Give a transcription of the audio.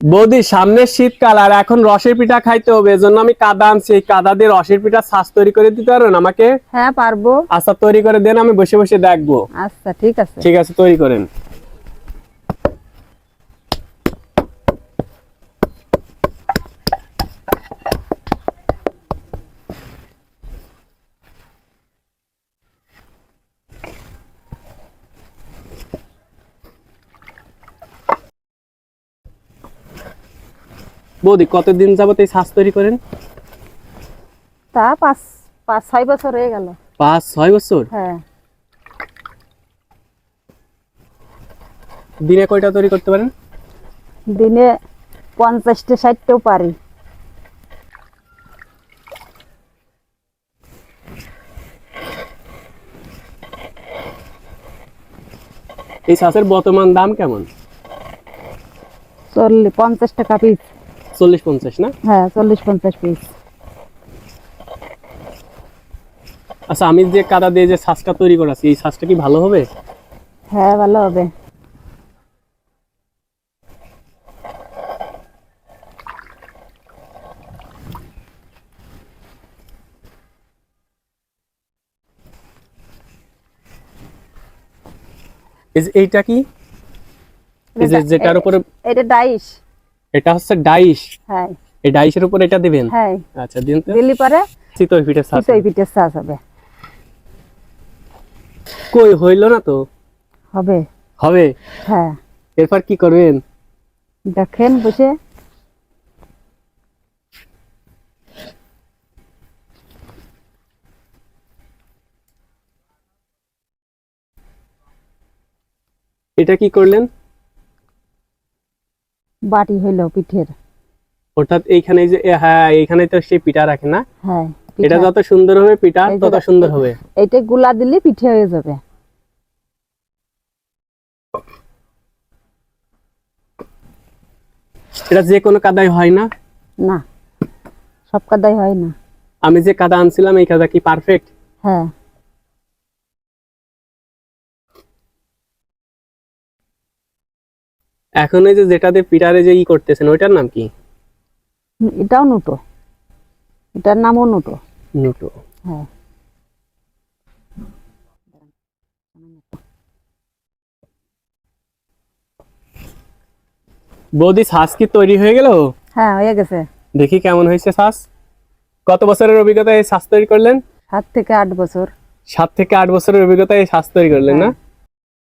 বৌদি সামনে শীতকাল আর এখন রসের পিঠা খাইতে হবে এজন্য আমি কাদা আনছি। এই কাদা দিয়ে রসের পিঠা শ্বাস তৈরি করে দিতে পারবেন আমাকে? হ্যাঁ পারব। আচ্ছা তৈরি করে দেন আমি বসে বসে দেখব। আচ্ছা ঠিক আছে। ঠিক আছে তৈরি করেন। বৌদি কতদিন যাবত এই শ্বাস তৈরি করেন? তা পাঁচ পাঁচ ছয় বছর হয়ে গেল। পাঁচ ছয় বছর? হ্যাঁ। দিনে কয়টা তৈরি করতে পারেন? দিনে পঞ্চাশটা ষাটটাও পারি। এই শ্বাসের বর্তমান দাম কেমন? চল্লিশ পঞ্চাশ টাকা পিস। চল্লিশ পঞ্চাশ না? হ্যাঁ চল্লিশ পঞ্চাশ পিস আচ্ছা আমি যে কাদা দিয়ে যে শ্বাসটা তৈরি করাছি এই শ্বাসটা কি ভালো হবে? হ্যাঁ ভালো হবে। এইটা কি? যেটার উপরে এটা ডাইশ এটা হচ্ছে ডাইস হ্যাঁ। এই ডাইসের উপর এটা দিবেন? হ্যাঁ। আচ্ছা দিন তো। দিল্লি পরে চিতই পিঠের শ্বাস চিতই পিঠের চাষ হবে। কই হইল না তো? হবে। হবে? হ্যাঁ। এরপর কি করবেন? দেখেন বসে। এটা কি করলেন? বাটি হইল পিঠের। অর্থাৎ এইখানে যে হ্যাঁ এইখানে তো সেই পিঠা রাখে না? হ্যাঁ এটা। যত সুন্দর হবে পিঠা তত সুন্দর হবে। এইটা গুলা দিলে পিঠে হয়ে যাবে। এটা যে কোনো কাদায় হয় না? না সব কাদাই হয় না। আমি যে কাদা আনছিলাম এই কাদা কি পারফেক্ট হ্যাঁ। এখন এই যে যেটাতে পিঠারে যে ই করতেছেন ওইটার নাম কি? এটাও নুটো। এটার নামও নুটো। নুটো। হ্যাঁ। বৌদি শ্বাস কি তৈরি হয়ে গেল? হ্যাঁ হয়ে গেছে। দেখি কেমন হয়েছে শ্বাস কত বছরের অভিজ্ঞতা এই শ্বাস তৈরি করলেন? সাত থেকে আট বছর। সাত থেকে আট বছরের অভিজ্ঞতা এই শ্বাস তৈরি করলেন না? হ্যাঁ।